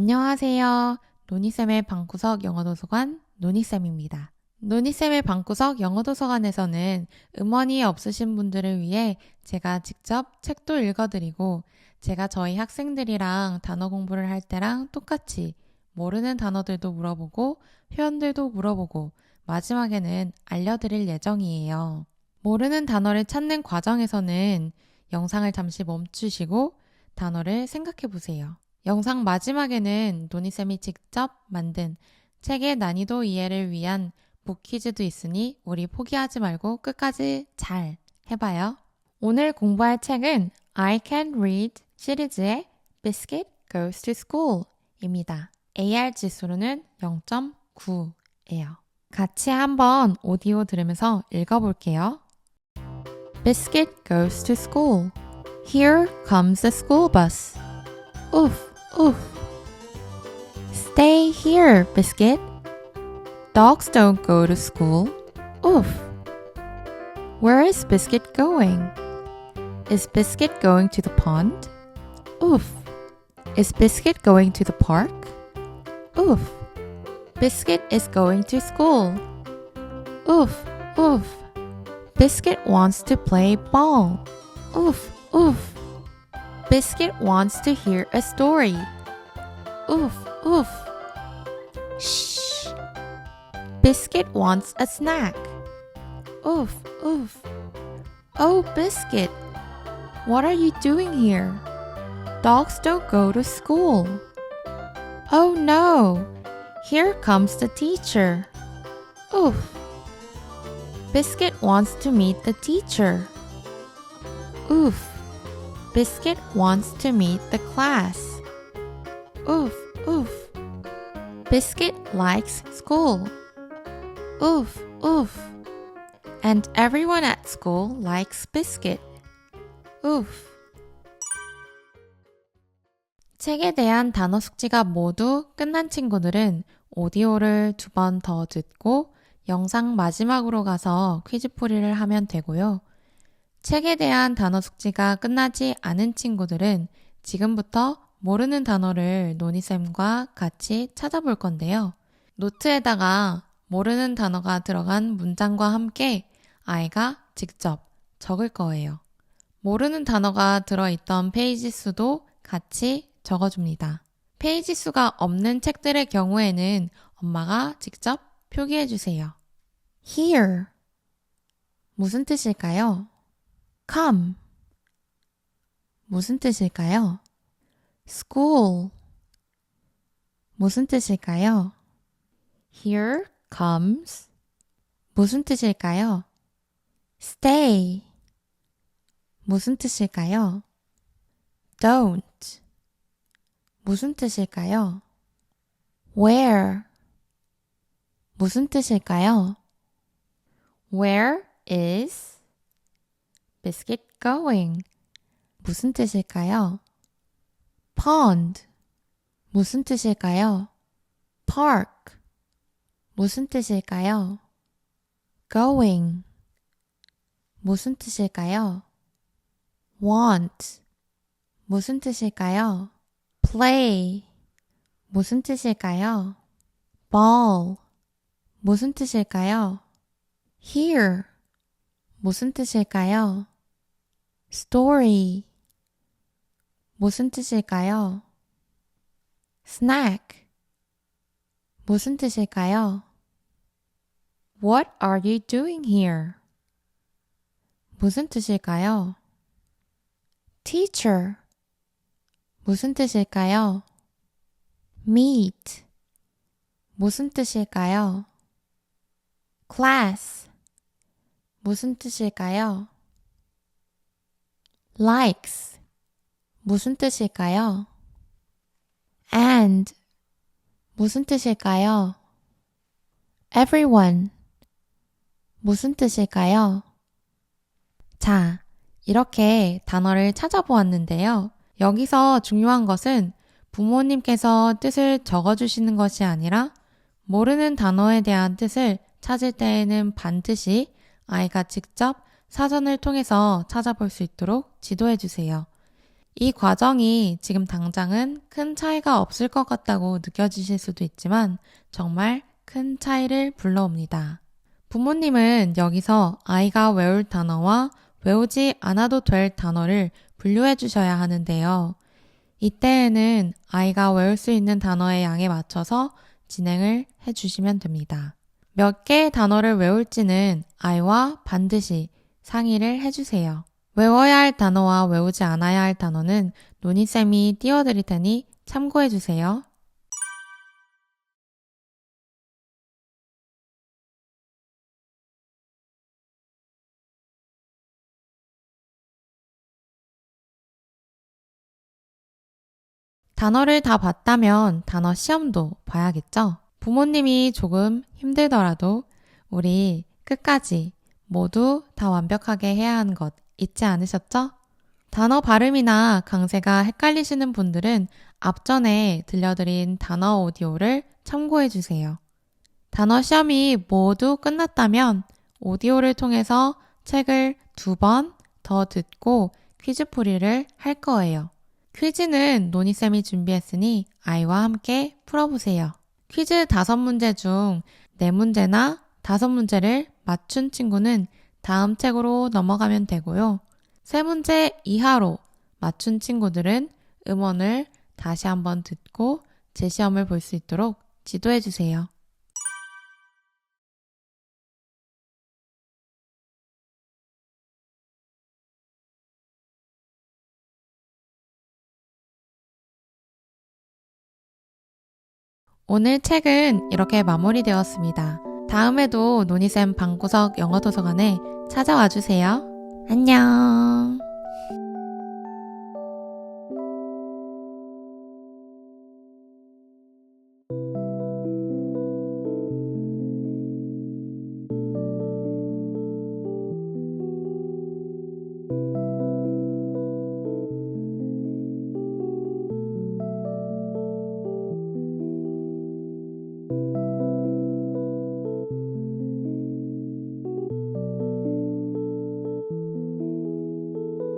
안녕하세요. 노니쌤의 방구석 영어도서관 노니쌤입니다. 노니쌤의 방구석 영어도서관에서는 음원이 없으신 분들을 위해 제가 직접 책도 읽어드리고 제가 저희 학생들이랑 단어 공부를 할 때랑 똑같이 모르는 단어들도 물어보고 표현들도 물어보고 마지막에는 알려드릴 예정이에요. 모르는 단어를 찾는 과정에서는 영상을 잠시 멈추시고 단어를 생각해 보세요. 영상 마지막에는 노니쌤이 직접 만든 책의 난이도 이해를 위한 복퀴즈도 있으니 우리 포기하지 말고 끝까지 잘 해봐요. 오늘 공부할 책은 I Can Read 시리즈의 Biscuit Goes to School 입니다. AR 지수로는 0.9예요. 같이 한번 오디오 들으면서 읽어볼게요. Biscuit goes to school. Here comes the school bus. Oof, oof. Stay here, Biscuit. Dogs don't go to school. Oof. Where is Biscuit going? Is Biscuit going to the pond? Oof. Is Biscuit going to the park? Oof. Biscuit is going to school. Oof, oof. Biscuit wants to play ball. Oof, oof. Biscuit wants to hear a story. Oof, oof. Shh. Biscuit wants a snack. Oof, oof. Oh, Biscuit, what are you doing here? Dogs don't go to school. Oh no, here comes the teacher. Oof. Biscuit wants to meet the teacher. Oof. Biscuit wants to meet the class. Oof, oof. Biscuit likes school. Oof, oof. And everyone at school likes Biscuit. Oof. 책에 대한 단어 숙지가 모두 끝난 친구들은 오디오를 두 번 더 듣고 영상 마지막으로 가서 퀴즈풀이를 하면 되고요. 책에 대한 단어 숙지가 끝나지 않은 친구들은 지금부터 모르는 단어를 노니쌤과 같이 찾아볼 건데요. 노트에다가 모르는 단어가 들어간 문장과 함께 아이가 직접 적을 거예요. 모르는 단어가 들어있던 페이지 수도 같이 적어줍니다. 페이지 수가 없는 책들의 경우에는 엄마가 직접 표기해 주세요. Here. 무슨 뜻일까요? Come. 무슨 뜻일까요? School. 무슨 뜻일까요? Here comes. 무슨 뜻일까요? Stay. 무슨 뜻일까요? Don't. 무슨 뜻일까요? Where. 무슨 뜻일까요? Where is biscuit going? 무슨 뜻일까요? Pond. 무슨 뜻일까요? Park. 무슨 뜻일까요? Going. 무슨 뜻일까요? Want. 무슨 뜻일까요? Play. 무슨 뜻일까요? Ball. 무슨 뜻일까요? Here. 무슨 뜻일까요? Story. 무슨 뜻일까요? Snack. 무슨 뜻일까요? What are you doing here? 무슨 뜻일까요? Teacher. 무슨 뜻일까요? Meet. 무슨 뜻일까요? Class. 무슨 뜻일까요? Likes. 무슨 뜻일까요? And. 무슨 뜻일까요? Everyone. 무슨 뜻일까요? 자, 이렇게 단어를 찾아보았는데요. 여기서 중요한 것은 부모님께서 뜻을 적어주시는 것이 아니라 모르는 단어에 대한 뜻을 찾을 때에는 반드시 아이가 직접 사전을 통해서 찾아볼 수 있도록 지도해 주세요. 이 과정이 지금 당장은 큰 차이가 없을 것 같다고 느껴지실 수도 있지만 정말 큰 차이를 불러옵니다. 부모님은 여기서 아이가 외울 단어와 외우지 않아도 될 단어를 분류해 주셔야 하는데요. 이때에는 아이가 외울 수 있는 단어의 양에 맞춰서 진행을 해 주시면 됩니다. 몇 개의 단어를 외울지는 아이와 반드시 상의를 해 주세요. 외워야 할 단어와 외우지 않아야 할 단어는 노니쌤이 띄워드릴 테니 참고해 주세요. 단어를 다 봤다면 단어 시험도 봐야겠죠? 부모님이 조금 힘들더라도 우리 끝까지 모두 다 완벽하게 해야 하는 것 잊지 않으셨죠? 단어 발음이나 강세가 헷갈리시는 분들은 앞전에 들려드린 단어 오디오를 참고해 주세요. 단어 시험이 모두 끝났다면 오디오를 통해서 책을 두 번 더 듣고 퀴즈풀이를 할 거예요. 퀴즈는 노니쌤이 준비했으니 아이와 함께 풀어보세요. 퀴즈 다섯 문제 중 네 문제나 다섯 문제를 맞춘 친구는 다음 책으로 넘어가면 되고요. 세 문제 이하로 맞춘 친구들은 음원을 다시 한번 듣고 제 시험을 볼 수 있도록 지도해 주세요. 오늘 책은 이렇게 마무리되었습니다. 다음에도 노니쌤 방구석 영어도서관에 찾아와 주세요. 안녕.